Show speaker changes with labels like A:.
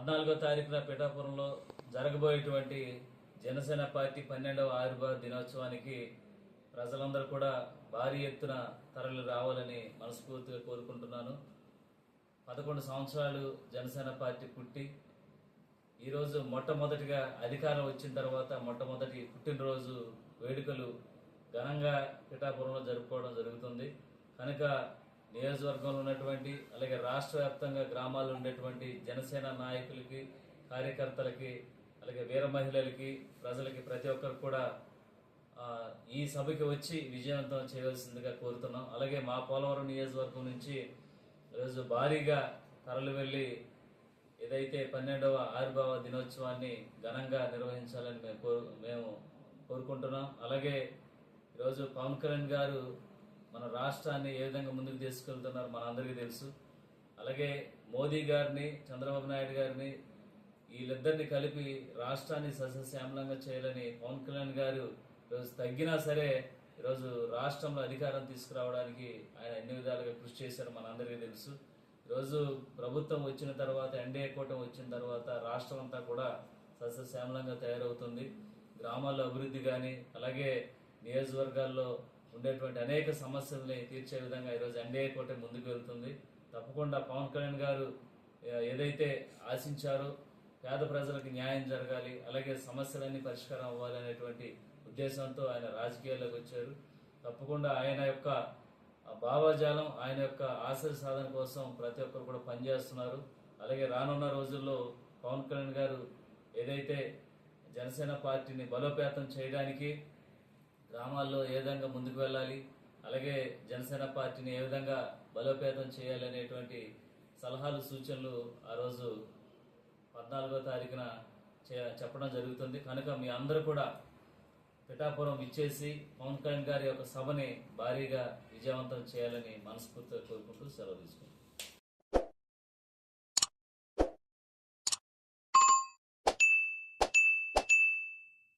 A: పద్నాలుగో తారీఖున పిఠాపురంలో జరగబోయేటువంటి జనసేన పార్టీ పన్నెండవ ఆవిర్భావ దినోత్సవానికి ప్రజలందరూ కూడా భారీ ఎత్తున తరలి రావాలని మనస్ఫూర్తిగా కోరుకుంటున్నాను. పదకొండు సంవత్సరాలు జనసేన పార్టీ పుట్టి ఈరోజు మొట్టమొదటిగా అధికారం వచ్చిన తర్వాత మొట్టమొదటి పుట్టినరోజు వేడుకలు ఘనంగా పిఠాపురంలో జరుపుకోవడం జరుగుతుంది. కనుక నియోజకవర్గంలో ఉన్నటువంటి అలాగే రాష్ట్ర వ్యాప్తంగా గ్రామాల్లో ఉండేటువంటి జనసేన నాయకులకి కార్యకర్తలకి అలాగే వీర మహిళలకి ప్రజలకి ప్రతి ఒక్కరు కూడా ఈ సభకి వచ్చి విజయవంతం చేయవలసిందిగా కోరుతున్నాం. అలాగే మా పోలవరం నియోజకవర్గం నుంచి ఈరోజు భారీగా తరలి వెళ్ళి ఏదైతే పన్నెండవ ఆవిర్భావ దినోత్సవాన్ని ఘనంగా నిర్వహించాలని మేము కోరు మేము కోరుకుంటున్నాం. అలాగే ఈరోజు పవన్ కళ్యాణ్ గారు మన రాష్ట్రాన్ని ఏ విధంగా ముందుకు తీసుకెళ్తున్నారు మనందరికీ తెలుసు. అలాగే మోదీ గారిని చంద్రబాబు నాయుడు గారిని వీళ్ళిద్దరిని కలిపి రాష్ట్రాన్ని సస్యశ్యామలంగా చేయాలని పవన్ కళ్యాణ్ గారు ఈరోజు తగ్గినా సరే ఈరోజు రాష్ట్రంలో అధికారం తీసుకురావడానికి ఆయన ఎన్ని విధాలుగా కృషి చేశారో మనందరికీ తెలుసు. ఈరోజు ప్రభుత్వం వచ్చిన తర్వాత ఎన్డీఏ కూటమి వచ్చిన తర్వాత రాష్ట్రం అంతా కూడా సస్యశ్యామలంగా తయారవుతుంది. గ్రామాల్లో అభివృద్ధి కానీ అలాగే నియోజకవర్గాల్లో ఉండేటువంటి అనేక సమస్యల్ని తీర్చే విధంగా ఈరోజు ఎన్డీఏ కోట ముందుకు వెళ్తుంది. తప్పకుండా పవన్ కళ్యాణ్ గారు ఏదైతే ఆశించారో పేద ప్రజలకు న్యాయం జరగాలి అలాగే సమస్యలన్నీ పరిష్కారం అవ్వాలి అనేటువంటి ఉద్దేశంతో ఆయన రాజకీయాల్లోకి వచ్చారు. తప్పకుండా ఆయన యొక్క భావజాలం ఆయన యొక్క ఆశయ సాధన కోసం ప్రతి ఒక్కరు కూడా పనిచేస్తున్నారు. అలాగే రానున్న రోజుల్లో పవన్ కళ్యాణ్ గారు ఏదైతే జనసేన పార్టీని బలోపేతం చేయడానికి గ్రామాల్లో ఏ విధంగా ముందుకు వెళ్ళాలి? అలాగే జనసేన పార్టీని ఏ విధంగా బలోపేతం చేయాలి అనేటువంటి సలహాలు సూచనలు ఆ రోజు పద్నాలుగో తారీఖున చే- చెప్పడం జరుగుతుంది. కనుక మీ అందరూ కూడా పిఠాపురం ఇచ్చేసి పవన్ కళ్యాణ్ గారి యొక్క సభని భారీగా విజయవంతం చేయాలని మనస్ఫూర్తిగా కోరుకుంటూ సెలవు తీసుకుంటాం